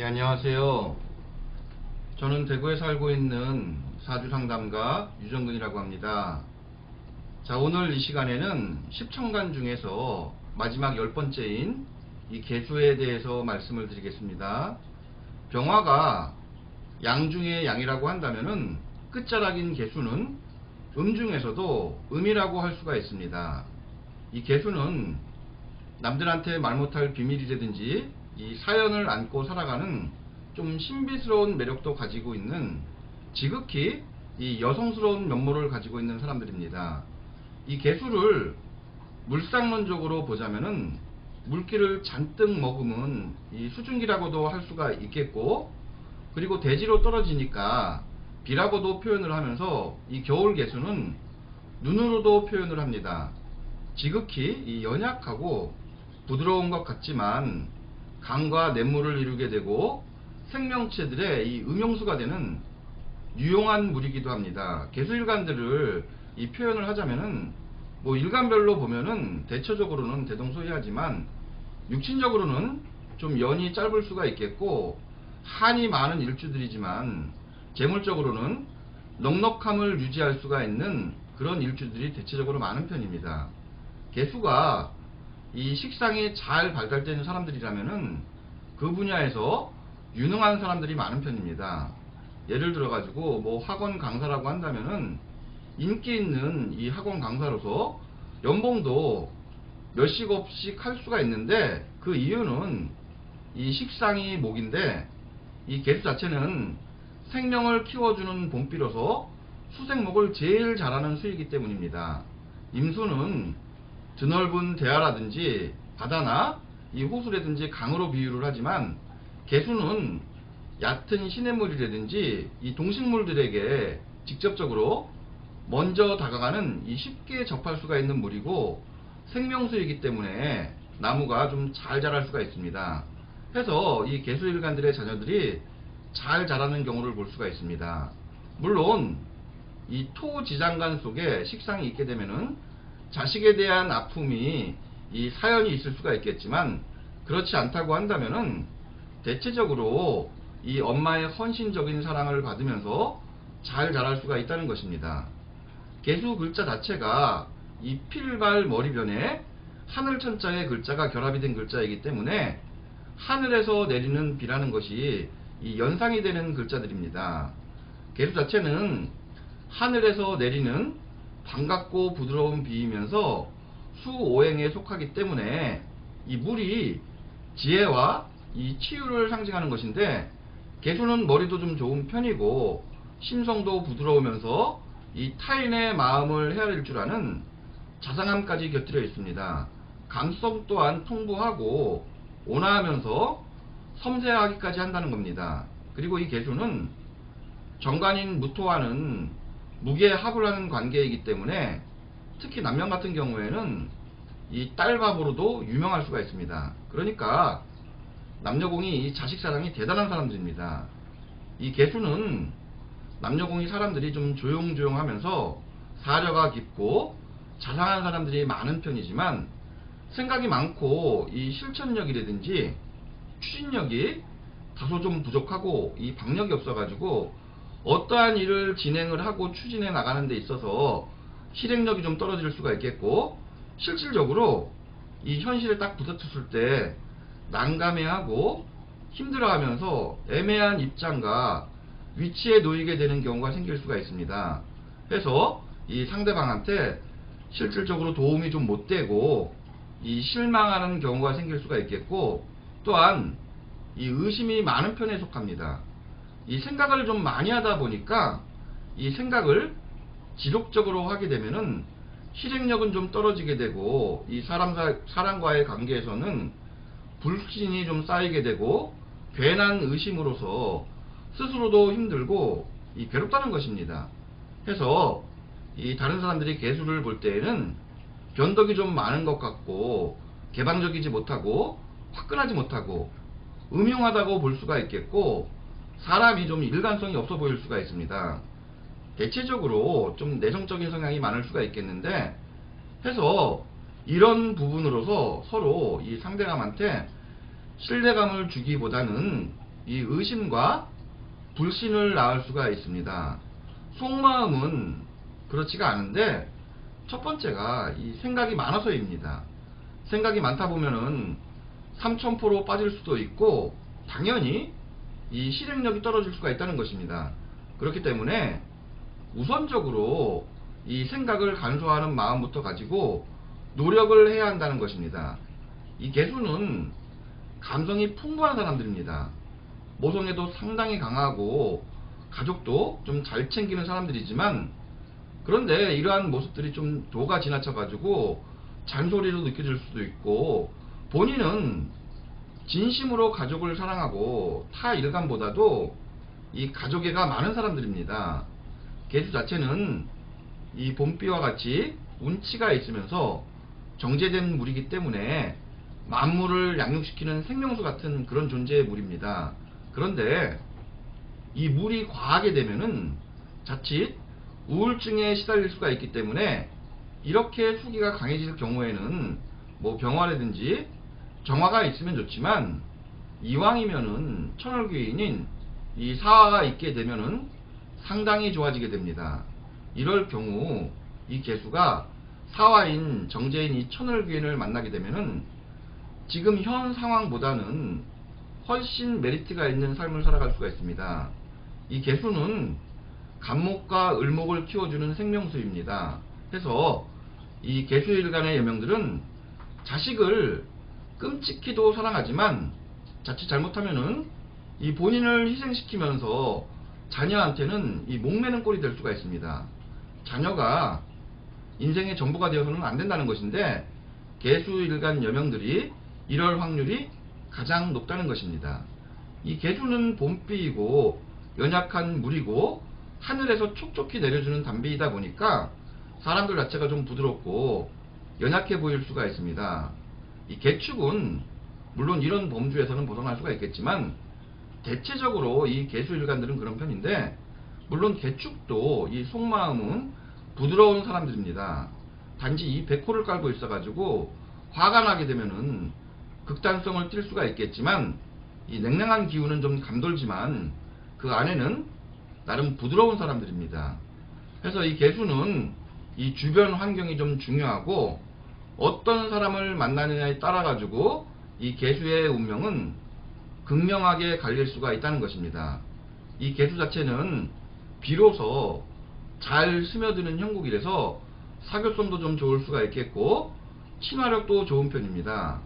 예, 안녕하세요. 저는 대구에 살고 있는 사주 상담가 유정근이라고 합니다. 자, 오늘 이 시간에는 10천간 중에서 마지막 열 번째인 이 개수에 대해서 말씀을 드리겠습니다. 병화가 양 중에 양이라고 한다면은 끝자락인 개수는 음 중에서도 음이라고 할 수가 있습니다. 이 개수는 남들한테 말 못할 비밀이라든지 이 사연을 안고 살아가는 좀 신비스러운 매력도 가지고 있는 지극히 이 여성스러운 면모를 가지고 있는 사람들입니다. 이 개수를 물상론적으로 보자면은 물기를 잔뜩 머금은 이 수증기라고도 할 수가 있겠고 그리고 대지로 떨어지니까 비라고도 표현을 하면서 이 겨울 개수는 눈으로도 표현을 합니다. 지극히 이 연약하고 부드러운 것 같지만 강과 냇물을 이루게 되고 생명체들의 이 음용수가 되는 유용한 물이기도 합니다. 개수일간들을 이 표현을 하자면은 뭐 일간별로 보면은 대체적으로는 대동소이하지만 육신적으로는 좀 연이 짧을 수가 있겠고 한이 많은 일주들이지만 재물적으로는 넉넉함을 유지할 수가 있는 그런 일주들이 대체적으로 많은 편입니다. 개수가 이 식상이 잘 발달되는 사람들이라면은 그 분야에서 유능한 사람들이 많은 편입니다. 예를 들어 가지고 뭐 학원 강사라고 한다면은 인기 있는 이 학원 강사로서 연봉도 몇십 억씩 할 수가 있는데 그 이유는 이 식상이 목인데 이 개수 자체는 생명을 키워주는 봄비로서 수생목을 제일 잘하는 수이기 때문입니다. 임수는 드넓은 대하라든지 바다나 이 호수라든지 강으로 비유를 하지만 개수는 얕은 시냇물이라든지 이 동식물들에게 직접적으로 먼저 다가가는 이 쉽게 접할 수가 있는 물이고 생명수이기 때문에 나무가 좀 잘 자랄 수가 있습니다. 해서 이 개수일간들의 자녀들이 잘 자라는 경우를 볼 수가 있습니다. 물론 이 토지장간 속에 식상이 있게 되면은 자식에 대한 아픔이 이 사연이 있을 수가 있겠지만 그렇지 않다고 한다면은 대체적으로 이 엄마의 헌신적인 사랑을 받으면서 잘 자랄 수가 있다는 것입니다. 개수 글자 자체가 이 필발 머리변에 하늘 천자의 글자가 결합이 된 글자이기 때문에 하늘에서 내리는 비라는 것이 이 연상이 되는 글자들입니다. 개수 자체는 하늘에서 내리는 반갑고 부드러운 비이면서 수오행에 속하기 때문에 이 물이 지혜와 이 치유를 상징하는 것인데 개수는 머리도 좀 좋은 편이고 심성도 부드러우면서 이 타인의 마음을 헤아릴 줄 아는 자상함까지 곁들여 있습니다. 감성 또한 풍부하고 온화하면서 섬세하기까지 한다는 겁니다. 그리고 이 개수는 정관인 무토와는 무게 합을 하는 관계이기 때문에 특히 남녀 같은 경우에는 이 딸밥으로도 유명할 수가 있습니다. 그러니까 남녀공이 이 자식 사랑이 대단한 사람들입니다. 이 개수는 남녀공이 사람들이 좀 조용조용하면서 사려가 깊고 자상한 사람들이 많은 편이지만 생각이 많고 이 실천력이라든지 추진력이 다소 좀 부족하고 이 박력이 없어가지고 어떠한 일을 진행을 하고 추진해 나가는 데 있어서 실행력이 좀 떨어질 수가 있겠고 실질적으로 이 현실에 딱 부딪혔을 때 난감해하고 힘들어하면서 애매한 입장과 위치에 놓이게 되는 경우가 생길 수가 있습니다. 그래서 이 상대방한테 실질적으로 도움이 좀 못 되고 이 실망하는 경우가 생길 수가 있겠고 또한 이 의심이 많은 편에 속합니다. 이 생각을 좀 많이 하다 보니까 이 생각을 지속적으로 하게 되면은 실행력은 좀 떨어지게 되고 이 사람 사람과의 관계에서는 불신이 좀 쌓이게 되고 괜한 의심으로서 스스로도 힘들고 이 괴롭다는 것입니다. 해서 이 다른 사람들이 개수를 볼 때에는 변덕이 좀 많은 것 같고 개방적이지 못하고 화끈하지 못하고 음흉하다고 볼 수가 있겠고 사람이 좀 일관성이 없어 보일 수가 있습니다. 대체적으로 좀 내성적인 성향이 많을 수가 있겠는데 해서 이런 부분으로서 서로 이 상대방한테 신뢰감을 주기보다는 이 의심과 불신을 낳을 수가 있습니다. 속마음은 그렇지가 않은데 첫 번째가 이 생각이 많아서입니다. 생각이 많다 보면은 3000% 빠질 수도 있고 당연히 이 실행력이 떨어질 수가 있다는 것입니다. 그렇기 때문에 우선적으로 이 생각을 간소화하는 마음부터 가지고 노력을 해야 한다는 것입니다. 이 개수는 감성이 풍부한 사람들입니다. 모성애도 상당히 강하고 가족도 좀 잘 챙기는 사람들이지만 그런데 이러한 모습들이 좀 도가 지나쳐 가지고 잔소리로 느껴질 수도 있고 본인은 진심으로 가족을 사랑하고 타 일간보다도 이 가족애가 많은 사람들입니다. 개수 자체는 이 봄비와 같이 운치가 있으면서 정제된 물이기 때문에 만물을 양육시키는 생명수 같은 그런 존재의 물입니다. 그런데 이 물이 과하게 되면은 자칫 우울증에 시달릴 수가 있기 때문에 이렇게 수기가 강해질 경우에는 뭐 병화라든지 정화가 있으면 좋지만 이왕이면은 천월귀인인 이 사화가 있게 되면은 상당히 좋아지게 됩니다. 이럴 경우 이 개수가 사화인 정제인 이 천월귀인을 만나게 되면은 지금 현 상황보다는 훨씬 메리트가 있는 삶을 살아갈 수가 있습니다. 이 개수는 간목과 을목을 키워주는 생명수입니다. 해서 이 개수일간의 여명들은 자식을 끔찍히도 사랑하지만 자칫 잘못하면은 이 본인을 희생시키면서 자녀한테는 이 목매는 꼴이 될 수가 있습니다. 자녀가 인생의 전부가 되어서는 안 된다는 것인데 개수일간 여명들이 이럴 확률이 가장 높다는 것입니다. 이 개수는 봄비이고 연약한 물이고 하늘에서 촉촉히 내려주는 담비이다 보니까 사람들 자체가 좀 부드럽고 연약해 보일 수가 있습니다. 이 개축은 물론 이런 범주에서는 벗어날 수가 있겠지만 대체적으로 이 개수일간들은 그런 편인데 물론 개축도 이 속마음은 부드러운 사람들입니다. 단지 이 백호를 깔고 있어가지고 화가 나게 되면은 극단성을 띌 수가 있겠지만 이 냉랭한 기운은 좀 감돌지만 그 안에는 나름 부드러운 사람들입니다. 그래서 이 개수는 이 주변 환경이 좀 중요하고 어떤 사람을 만나느냐에 따라 가지고 이 개수의 운명은 극명하게 갈릴 수가 있다는 것입니다. 이 개수 자체는 비로소 잘 스며드는 형국이라서 사교성도 좀 좋을 수가 있겠고 친화력도 좋은 편입니다.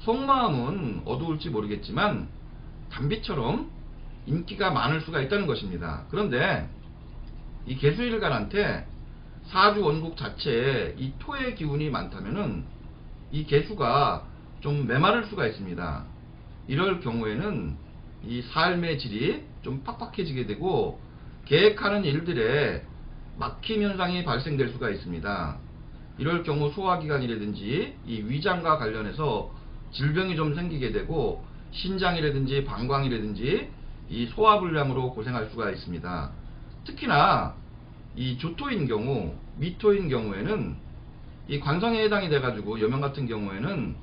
속마음은 어두울지 모르겠지만 담비처럼 인기가 많을 수가 있다는 것입니다. 그런데 이 개수일간한테 사주 원국 자체에 이 토의 기운이 많다면은 이 개수가 좀 메마를 수가 있습니다. 이럴 경우에는 이 삶의 질이 좀 팍팍해지게 되고 계획하는 일들에 막힘 현상이 발생될 수가 있습니다. 이럴 경우 소화기관이라든지 이 위장과 관련해서 질병이 좀 생기게 되고 신장이라든지 방광이라든지 이 소화불량으로 고생할 수가 있습니다. 특히나 이 조토인 경우, 미토인 경우에는 이 관성에 해당이 돼가지고 여명 같은 경우에는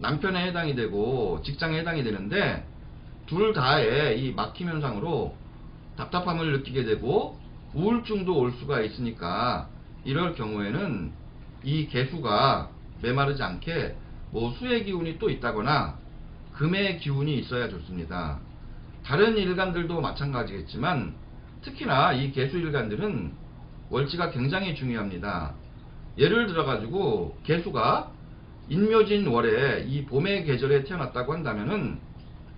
남편에 해당이 되고 직장에 해당이 되는데 둘 다의 이 막힘 현상으로 답답함을 느끼게 되고 우울증도 올 수가 있으니까 이럴 경우에는 이 개수가 메마르지 않게 뭐 수의 기운이 또 있다거나 금의 기운이 있어야 좋습니다. 다른 일간들도 마찬가지겠지만 특히나 이 개수 일간들은 월지가 굉장히 중요합니다. 예를 들어 가지고 개수가 인묘진 월에 이 봄의 계절에 태어났다고 한다면은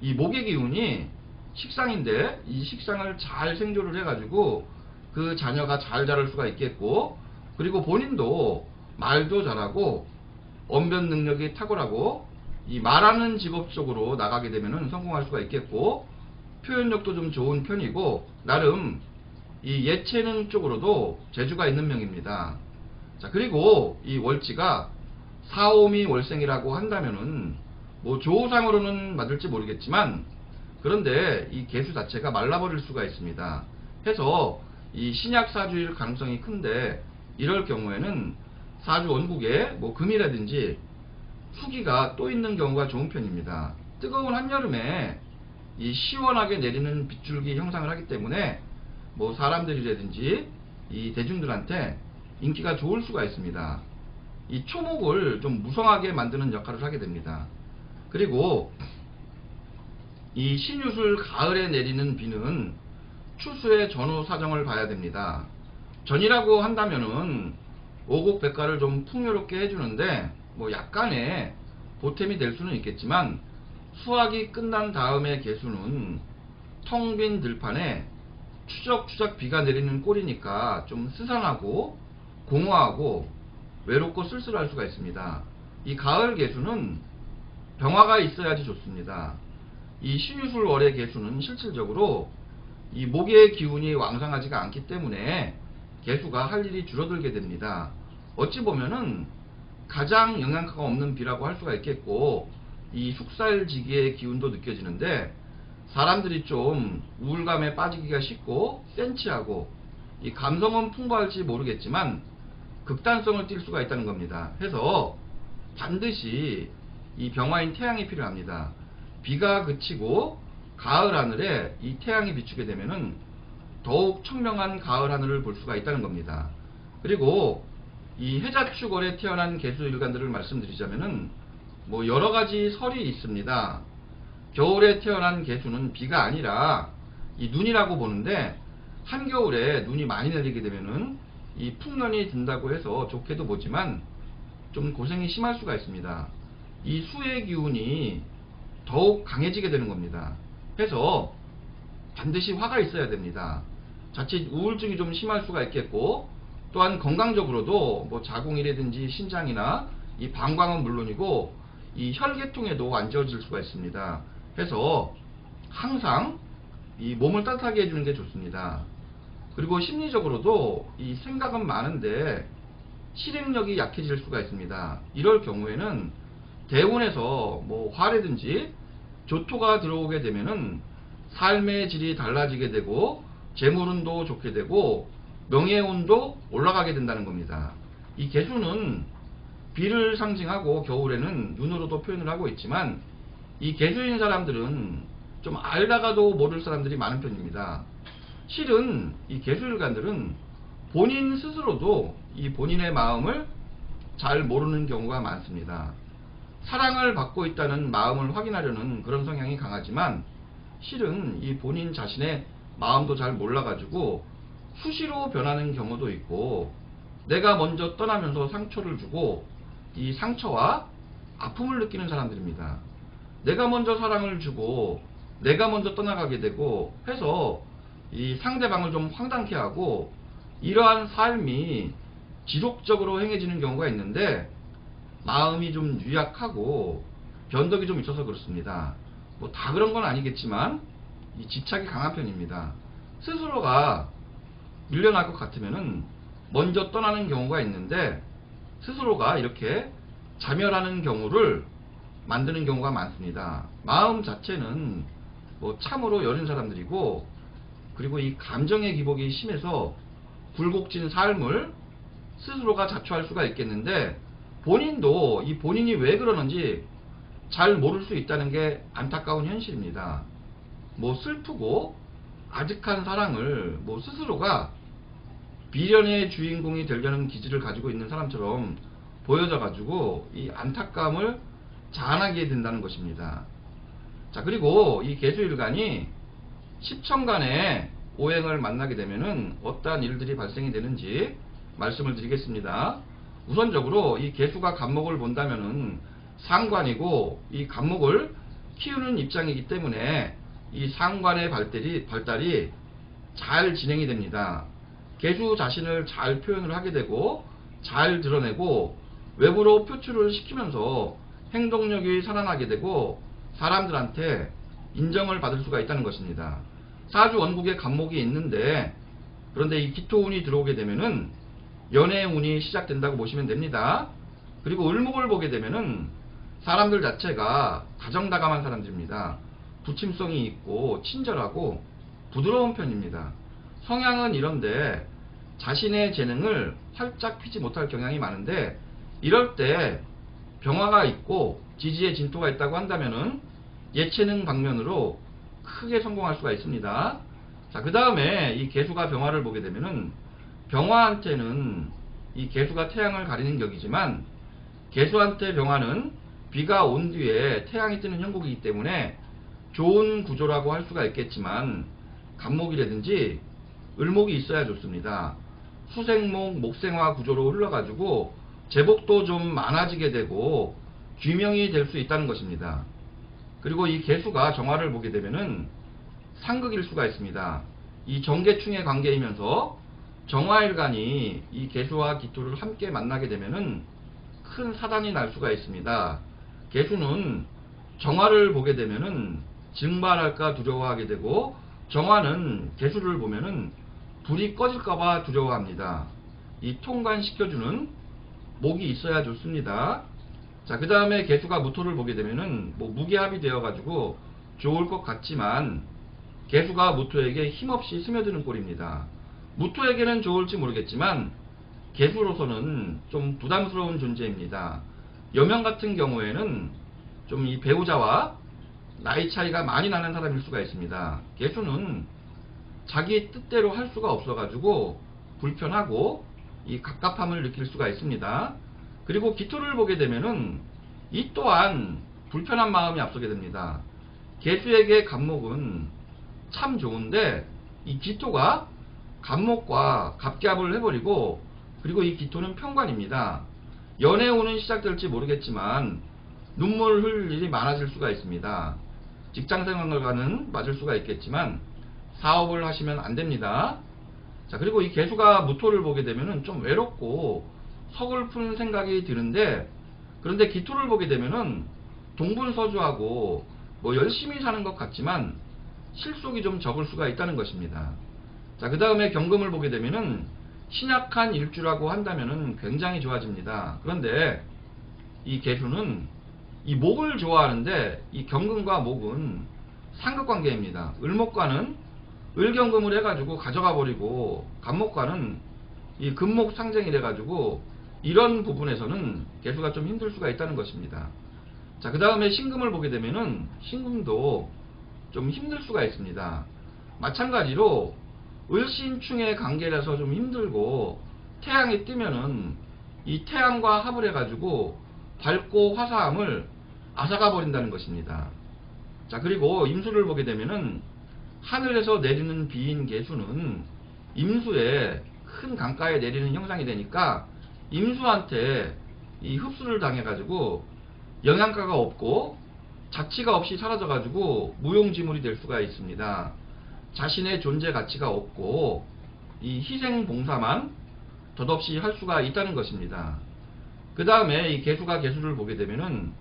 이 목의 기운이 식상인데 이 식상을 잘 생조를 해가지고 그 자녀가 잘 자랄 수가 있겠고 그리고 본인도 말도 잘하고 언변 능력이 탁월하고 이 말하는 직업 쪽으로 나가게 되면 성공할 수가 있겠고 표현력도 좀 좋은 편이고 나름 이 예체능 쪽으로도 재주가 있는 명입니다. 자 그리고 이 월지가 사오미 월생이라고 한다면은 뭐 조상으로는 맞을지 모르겠지만 그런데 이 개수 자체가 말라버릴 수가 있습니다. 해서 이 신약 사주일 가능성이 큰데 이럴 경우에는 사주 원국에 뭐 금이라든지 수기가 또 있는 경우가 좋은 편입니다. 뜨거운 한여름에 이 시원하게 내리는 빗줄기 형상을 하기 때문에 뭐 사람들이라든지 이 대중들한테 인기가 좋을 수가 있습니다. 이 초목을 좀 무성하게 만드는 역할을 하게 됩니다. 그리고 이 신유술 가을에 내리는 비는 추수의 전후 사정을 봐야 됩니다. 전이라고 한다면은 오곡백과를 좀 풍요롭게 해주는데 뭐 약간의 보탬이 될 수는 있겠지만 수확이 끝난 다음의 개수는 텅 빈 들판에 추적추적 비가 내리는 꼴이니까 좀 스산하고 공허하고 외롭고 쓸쓸할 수가 있습니다. 이 가을 개수는 병화가 있어야지 좋습니다. 이 신유술 월의 개수는 실질적으로 이 목의 기운이 왕성하지가 않기 때문에 개수가 할 일이 줄어들게 됩니다. 어찌 보면은 가장 영양가가 없는 비라고 할 수가 있겠고 이 숙살지기의 기운도 느껴지는데 사람들이 좀 우울감에 빠지기가 쉽고 센치하고 이 감성은 풍부할지 모르겠지만 극단성을 띌 수가 있다는 겁니다. 해서 반드시 이 병화인 태양이 필요합니다. 비가 그치고 가을 하늘에 이 태양이 비추게 되면은 더욱 청명한 가을 하늘을 볼 수가 있다는 겁니다. 그리고 이 해자축월에 태어난 개수 일간들을 말씀드리자면은 뭐 여러 가지 설이 있습니다. 겨울에 태어난 개수는 비가 아니라 이 눈이라고 보는데 한겨울에 눈이 많이 내리게 되면은 이 풍년이 든다고 해서 좋게도 보지만 좀 고생이 심할 수가 있습니다. 이 수의 기운이 더욱 강해지게 되는 겁니다. 해서 반드시 화가 있어야 됩니다. 자칫 우울증이 좀 심할 수가 있겠고 또한 건강적으로도 뭐 자궁이라든지 신장이나 이 방광은 물론이고 이 혈계통에도 안 좋아질 수가 있습니다. 해서 항상 이 몸을 따뜻하게 해주는 게 좋습니다. 그리고 심리적으로도 이 생각은 많은데 실행력이 약해질 수가 있습니다. 이럴 경우에는 대운에서 뭐 화라든지 조토가 들어오게 되면은 삶의 질이 달라지게 되고 재물운도 좋게 되고 명예운도 올라가게 된다는 겁니다. 이 개수는 비를 상징하고 겨울에는 눈으로도 표현을 하고 있지만 이 개수인 사람들은 좀 알다가도 모를 사람들이 많은 편입니다. 실은 이 개수일간들은 본인 스스로도 이 본인의 마음을 잘 모르는 경우가 많습니다. 사랑을 받고 있다는 마음을 확인하려는 그런 성향이 강하지만 실은 이 본인 자신의 마음도 잘 몰라가지고 수시로 변하는 경우도 있고 내가 먼저 떠나면서 상처를 주고 이 상처와 아픔을 느끼는 사람들입니다. 내가 먼저 사랑을 주고 내가 먼저 떠나가게 되고 해서 이 상대방을 좀 황당케 하고 이러한 삶이 지속적으로 행해지는 경우가 있는데 마음이 좀 유약하고 변덕이 좀 있어서 그렇습니다. 뭐 다 그런 건 아니겠지만 이 집착이 강한 편입니다. 스스로가 밀려날 것 같으면은 먼저 떠나는 경우가 있는데 스스로가 이렇게 자멸하는 경우를 만드는 경우가 많습니다. 마음 자체는 뭐 참으로 여린 사람들이고 그리고 이 감정의 기복이 심해서 굴곡진 삶을 스스로가 자초할 수가 있겠는데 본인도 이 본인이 왜 그러는지 잘 모를 수 있다는 게 안타까운 현실입니다. 뭐 슬프고 아득한 사랑을 뭐 스스로가 비련의 주인공이 되려는 기질을 가지고 있는 사람처럼 보여져 가지고 이 안타까움을 자아나게 된다는 것입니다. 자 그리고 이 개수일간이 십천간에 오행을 만나게 되면은 어떠한 일들이 발생이 되는지 말씀을 드리겠습니다. 우선적으로 이 개수가 간목을 본다면은 상관이고 이 간목을 키우는 입장이기 때문에 이 상관의 발달이, 발달이 잘 진행이 됩니다. 개수 자신을 잘 표현을 하게 되고 잘 드러내고 외부로 표출을 시키면서 행동력이 살아나게 되고 사람들한테 인정을 받을 수가 있다는 것입니다. 사주 원국에 간목이 있는데 그런데 이 기토운이 들어오게 되면은 연애운이 시작된다고 보시면 됩니다. 그리고 을목을 보게 되면은 사람들 자체가 다정다감한 사람들입니다. 부침성이 있고 친절하고 부드러운 편입니다. 성향은 이런데 자신의 재능을 활짝 피지 못할 경향이 많은데 이럴 때 병화가 있고 지지의 진토가 있다고 한다면은 예체능 방면으로 크게 성공할 수가 있습니다. 자, 그 다음에 이 개수가 병화를 보게 되면은 병화한테는 이 개수가 태양을 가리는 격이지만 개수한테 병화는 비가 온 뒤에 태양이 뜨는 형국이기 때문에 좋은 구조라고 할 수가 있겠지만 간목이라든지 을목이 있어야 좋습니다. 수생목, 목생화 구조로 흘러가지고 제복도 좀 많아지게 되고 귀명이 될 수 있다는 것입니다. 그리고 이 개수가 정화를 보게 되면은 상극일 수가 있습니다. 이 정계충의 관계이면서 정화일간이 이 개수와 기토를 함께 만나게 되면은 큰 사단이 날 수가 있습니다. 개수는 정화를 보게 되면은 증발할까 두려워하게 되고 정화는 개수를 보면은 불이 꺼질까봐 두려워합니다. 이 통관시켜주는 목이 있어야 좋습니다. 자, 그 다음에 개수가 무토를 보게 되면은 뭐 무게합이 되어가지고 좋을 것 같지만 개수가 무토에게 힘없이 스며드는 꼴입니다. 무토에게는 좋을지 모르겠지만 개수로서는 좀 부담스러운 존재입니다. 여명 같은 경우에는 좀 이 배우자와 나이 차이가 많이 나는 사람일 수가 있습니다. 개수는 자기 뜻대로 할 수가 없어가지고 불편하고 이 갑갑함을 느낄 수가 있습니다. 그리고 기토를 보게 되면은 이 또한 불편한 마음이 앞서게 됩니다. 개수에게 갑목은 참 좋은데 이 기토가 갑목과 갑갑을 해버리고 그리고 이 기토는 평관입니다. 연애운은 시작될지 모르겠지만 눈물 흘릴 일이 많아질 수가 있습니다. 직장생활과는 맞을 수가 있겠지만 사업을 하시면 안 됩니다. 자 그리고 이 개수가 무토를 보게 되면은 좀 외롭고 서글픈 생각이 드는데 그런데 기토를 보게 되면은 동분서주하고 뭐 열심히 사는 것 같지만 실속이 좀 적을 수가 있다는 것입니다. 자, 그 다음에 경금을 보게 되면은 신약한 일주라고 한다면은 굉장히 좋아집니다. 그런데 이 개수는 이 목을 좋아하는데 이 경금과 목은 상극관계입니다. 을목과는 을경금을 해가지고 가져가 버리고 간목과는 이 금목 상쟁이 돼가지고 이런 부분에서는 개수가 좀 힘들 수가 있다는 것입니다. 자, 그 다음에 신금을 보게 되면은 신금도 좀 힘들 수가 있습니다. 마찬가지로 을신충의 관계라서 좀 힘들고 태양이 뜨면은 이 태양과 합을 해가지고 밝고 화사함을 앗아가 버린다는 것입니다. 자 그리고 임수를 보게 되면은 하늘에서 내리는 비인 개수는 임수에 큰 강가에 내리는 형상이 되니까 임수한테 이 흡수를 당해가지고 영양가가 없고 자치가 없이 사라져가지고 무용지물이 될 수가 있습니다. 자신의 존재 가치가 없고 이 희생 봉사만 덧없이 할 수가 있다는 것입니다. 그 다음에 이 개수가 개수를 보게 되면은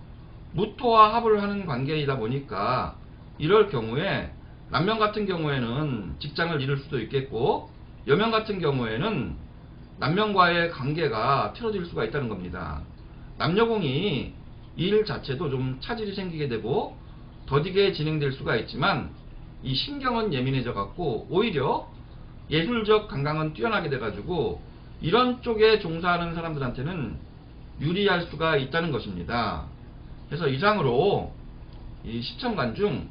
무토와 합을 하는 관계이다 보니까 이럴 경우에 남명 같은 경우에는 직장을 잃을 수도 있겠고 여명 같은 경우에는 남명과의 관계가 틀어질 수가 있다는 겁니다. 남녀공이 일 자체도 좀 차질이 생기게 되고 더디게 진행될 수가 있지만 이 신경은 예민해져 갖고 오히려 예술적 감각은 뛰어나게 돼 가지고 이런 쪽에 종사하는 사람들한테는 유리할 수가 있다는 것입니다. 그래서 이상으로 이 시천간 중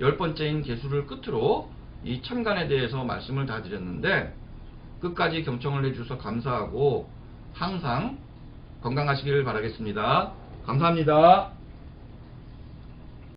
열 번째인 개수를 끝으로 이 천간에 대해서 말씀을 다 드렸는데 끝까지 경청을 해주셔서 감사하고 항상 건강하시기를 바라겠습니다. 감사합니다.